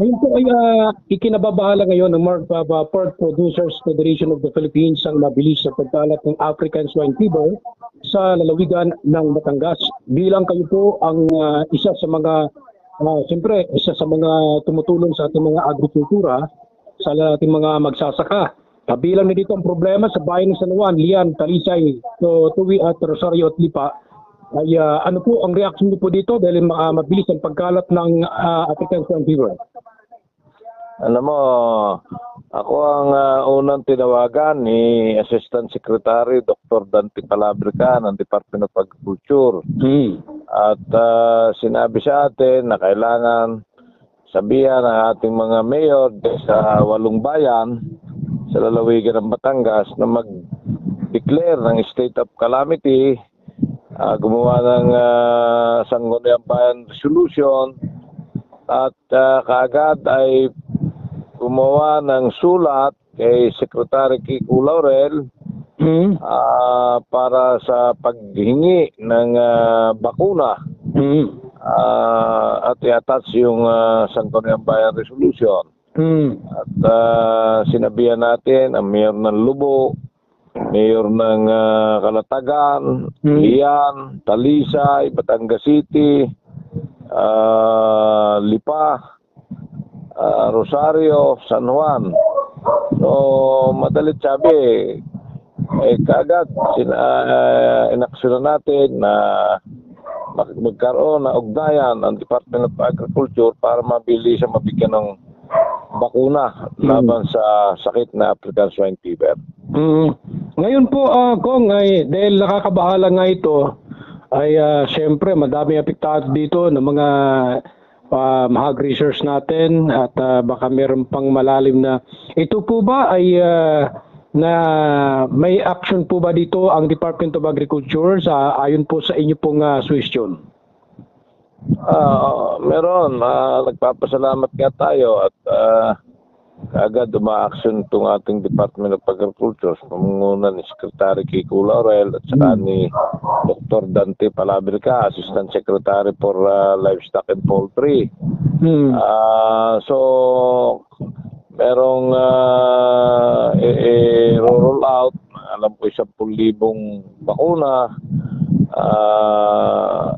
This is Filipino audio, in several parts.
Ngayon po ay uh, ikinababahala ngayon ng Mar- uh, uh, Pork Producers Federation of the Philippines ang mabilis sa pagkalat ng African Swine Fever sa lalawigan ng Batangas. Bilang kayo po ang uh, isa sa mga, uh, siyempre, isa sa mga tumutulong sa ating mga agrikultura, sa ating mga magsasaka. Kabilang na dito ang problema sa bayan ng San Juan, Lian, Talisay, so, Tuwi at Rosario at Lipa. Ay, uh, ano po ang reaction niyo po dito dahil uh, mabilis ang pagkalat ng uh, African Swine Fever? Alam mo, ako ang ah, unang tinawagan ni Assistant Secretary Dr. Dante Palabrica ng Department of Agriculture. Hmm. At ah, sinabi sa atin na kailangan sabihan ng ating mga mayor sa walong bayan sa lalawigan ng Batangas na mag-declare ng state of calamity, ah, gumawa ng uh, Sangguniang Bayan Resolution at ah, kaagad ay gumawa ng sulat kay Secretary Kiko Laurel Hmm. ah, para sa paghingi ng ah, bakuna Hmm. ah, at i-attach yung uh, Sangguniang Bayan Resolution. Hmm. At ah, sinabihan natin ang mayor ng Lubo, mayor ng ah, Kalatagan, Hmm. Lian, Talisay, Batangas City, ah, Lipa, ah, Rosario, San Juan. So, madalit sabi, eh, kagad sina, uh, natin na mag- magkaroon na ugnayan ang Department of Agriculture para mabili siya mabigyan ng bakuna laban sa sakit na African Swine Fever. Hmm. Ngayon po, uh, Kong, ay, dahil nakakabahala nga ito, ay uh, siyempre madami apektado dito ng mga uh, mahag research natin at ah, baka meron pang malalim na. Ito po ba ay ah, na may action po ba dito ang Department of Agriculture sa ayon po sa inyo pong uh, suggestion? Ah, meron. Ah, nagpapasalamat nga tayo at ah, kaagad uma-action itong ating Department of Agriculture sa pamumunan ni Secretary Kiko Laurel at saka ni Dr. Dante Palabrica, Assistant Secretary for ah, Livestock and Poultry. Hmm. Ah, so merong uh, i-roll out, alam ko 10,000 bakuna. Ah,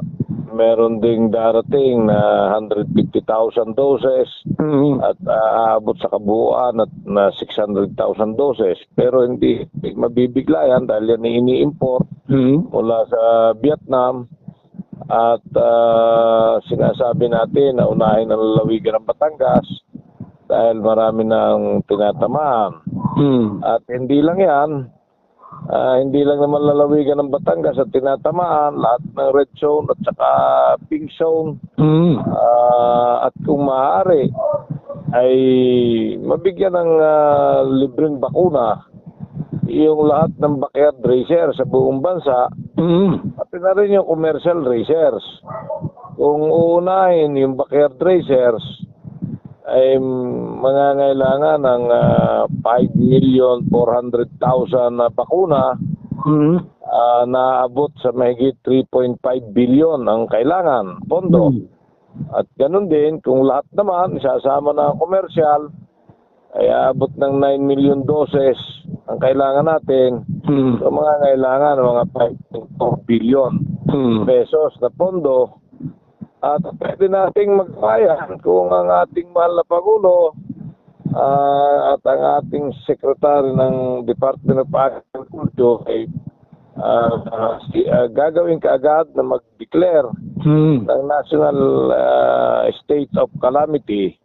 meron ding darating na 150,000 doses Hmm. at aabot sa kabuuan at na 600,000 doses. Pero hindi mabibigla yan dahil yan ini-import Hmm. mula sa Vietnam at ah, sinasabi natin na unahin ang lalawigan ng Batangas dahil marami nang tinatamaan. Hmm. At hindi lang yan, ah, hindi lang naman lalawigan ng Batangas at tinatamaan, lahat ng red zone at saka pink zone. Hmm. Ah, at kung maaari ay mabigyan ng ah, libreng bakuna yung lahat ng backyard racer sa buong bansa Hmm. Pati na rin yung commercial racers. Kung uunahin yung backyard racers, ay mangangailangan ng ah, 5,400,000 na bakuna Hmm. ah, na abot sa mahigit 3.5 billion ang kailangan, pondo. Hmm. At ganun din, kung lahat naman, isasama na commercial, ay abot ng 9 million doses ang kailangan natin. Hmm. So mga kailangan ng mga 5.4 billion Hmm. pesos na pondo at pwede nating magbayan kung ang ating mahal na Pangulo ah, at ang ating Secretary ng Department of Agriculture ay ah, si- ah, gagawin kaagad na mag-declare Hmm. ng National ah, State of Calamity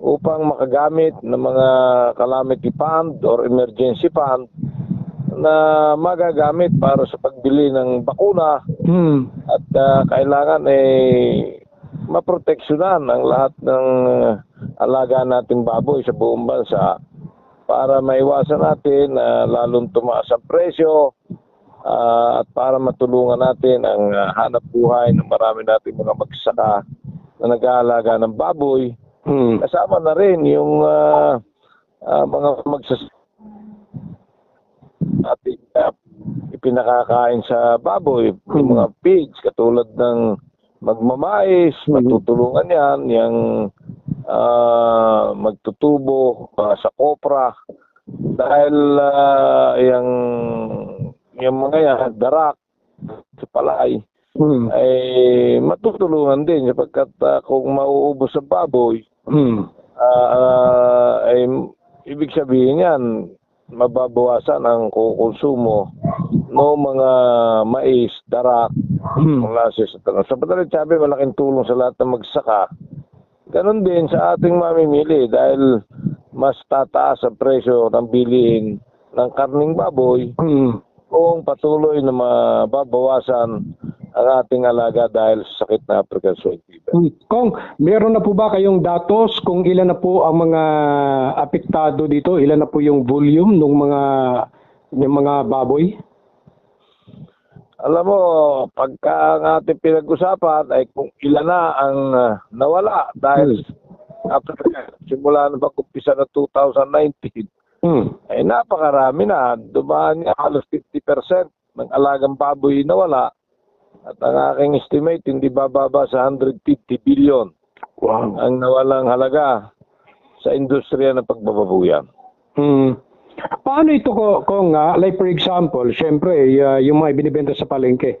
upang makagamit ng mga calamity fund or emergency fund na magagamit para sa pagbili ng bakuna Hmm. at ah, kailangan eh maproteksyonan ang lahat ng ah, alaga nating baboy sa buong bansa para maiwasan natin na lalong tumaas ang presyo ah, at para matulungan natin ang ah, hanap buhay ng marami nating mga magsaka na nag-aalaga ng baboy Hmm. kasama na rin yung ah, ah, mga magsas ating ipinakakain sa baboy, yung mga pigs katulad ng magmamais, matutulungan yan, yung ah, magtutubo ah, sa kopra dahil ah, yung yung mga yan, darak, sa palay, Hmm. ay matutulungan din sapagkat ah, kung mauubos sa baboy, Hmm. ah, ay ibig sabihin yan, mababawasan ang kukonsumo ng mga mais, darak, Hmm. mula sa sa tanong. Sa padalit sabi, malaking tulong sa lahat ng magsaka. Ganon din sa ating mamimili dahil mas tataas ang presyo ng bilihin ng karning baboy Hmm. kung patuloy na mababawasan ang ating alaga dahil sa sakit na African swine fever. Kong, meron na po ba kayong datos kung ilan na po ang mga apektado dito? Ilan na po yung volume ng mga ng mga baboy? Alam mo, pagka ang ating pinag-usapan ay kung ilan na ang ah, nawala dahil Africa, simula na pag-umpisa na 2019, Hmm. ay napakarami na. Dumaan nga halos 50% ng alagang baboy nawala. At ang aking estimate, hindi bababa sa 150 billion Wow. ang nawalang halaga sa industriya ng pagbababuyan. Hmm. Paano ito ko kung nga like for example, syempre y- yung mga binibenta sa palengke.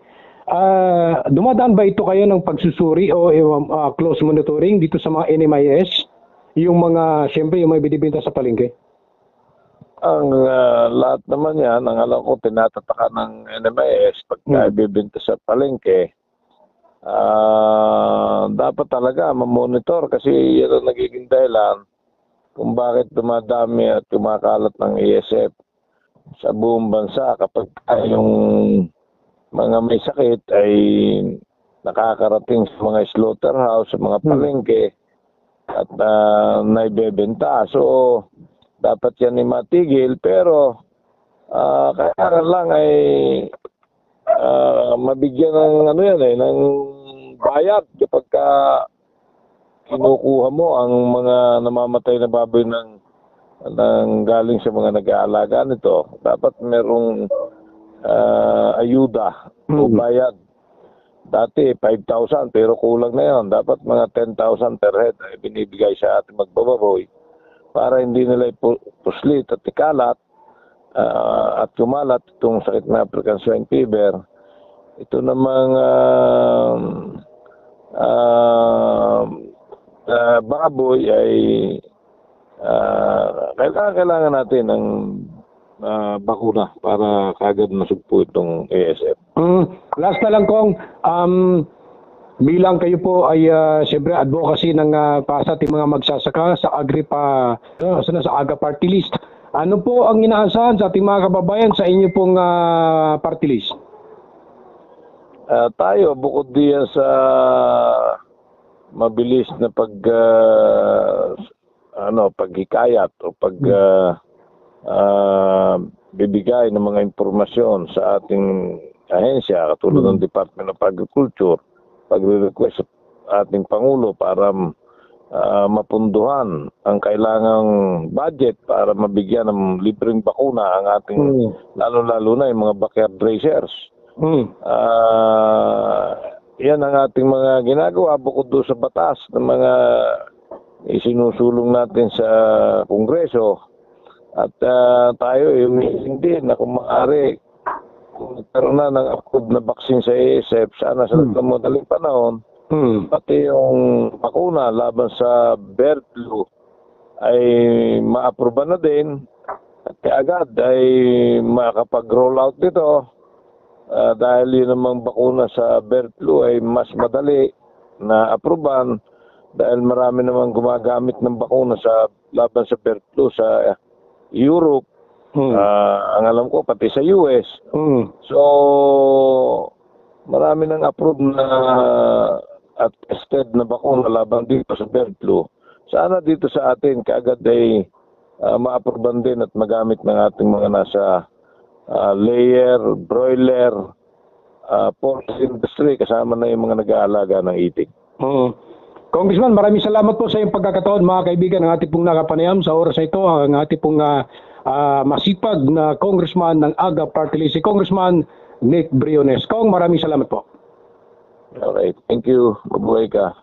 Ah, dumadaan ba ito kayo ng pagsusuri o uh, close monitoring dito sa mga NMIS? Yung mga syempre yung mga binibenta sa palengke. Ang ah, lahat naman yan, ang alam ko, tinatataka ng NMIS pagka Hmm. ibibenta sa palengke, ah, dapat talaga mamonitor kasi yan ang nagiging dahilan kung bakit dumadami at kumakalat ng ESF sa buong bansa kapag yung mga may sakit ay nakakarating sa mga slaughterhouse, sa mga Hmm. palengke at uh, naibebenta. So, dapat yan ay matigil pero ah kaya lang ay ah, mabigyan ng ano yan eh ng bayad kapag ka kinukuha mo ang mga namamatay na baboy ng ng galing sa mga nag-aalaga nito dapat merong ah, ayuda o Mm. bayad dati 5,000 pero kulang na yon dapat mga 10,000 per head ay binibigay sa ating magbababoy para hindi nila puslit at ikalat ah, at kumalat itong sakit na African swine fever. Ito namang um, um, ah, baboy ay ah, kailangan kailangan natin ng ah, bakuna para kagad masugpo itong ASF. Mm, last na lang kong um, bilang kayo po ay uh, siyempre advocacy ng uh, pa sa ating mga magsasaka sa agri pa uh, sa sa aga party list. Ano po ang inaasahan sa ating mga kababayan sa inyo pong uh, party list? Ah, tayo bukod diyan sa mabilis na pag ah, ano paghikayat o pag ah, ah, bibigay ng mga impormasyon sa ating ahensya katulad ng Department of Agriculture pagre-request sa ating pangulo para ah, mapunduhan ang kailangang budget para mabigyan ng libreng bakuna ang ating Mm. lalo-lalo na yung mga backyard racers. Mm. Ah, yan ang ating mga ginagawa bukod doon sa batas ng mga isinusulong natin sa Kongreso. At ah, tayo yung hindi na kung maaari kung nagkaroon na ng approved na vaccine sa ASF, sana sa Hmm. madaling panahon, Mm. pati yung bakuna laban sa bird flu ay maaproba na din at agad ay makapag-roll out nito Ah, dahil yun namang bakuna sa bird flu ay mas madali na aproban dahil marami namang gumagamit ng bakuna sa laban sa bird flu sa Europe Mm. Ah, ang alam ko pati sa US Mm. So, marami nang approved na at tested na bakuna laban dito sa bird flu. Sana dito sa atin kaagad ay uh, ma-approvean din at magamit ng ating mga nasa ah, layer, broiler, uh, pork industry kasama na yung mga nag-aalaga ng itik. Mm. Congressman, maraming salamat po sa iyong pagkakataon mga kaibigan ng ating pong nakapanayam sa oras na ito ang ating pong ah, ah, masipag na congressman ng AGA Party List, si Congressman Nick Briones. Kong, maraming salamat po. Alright, thank you. Mabuhay ka.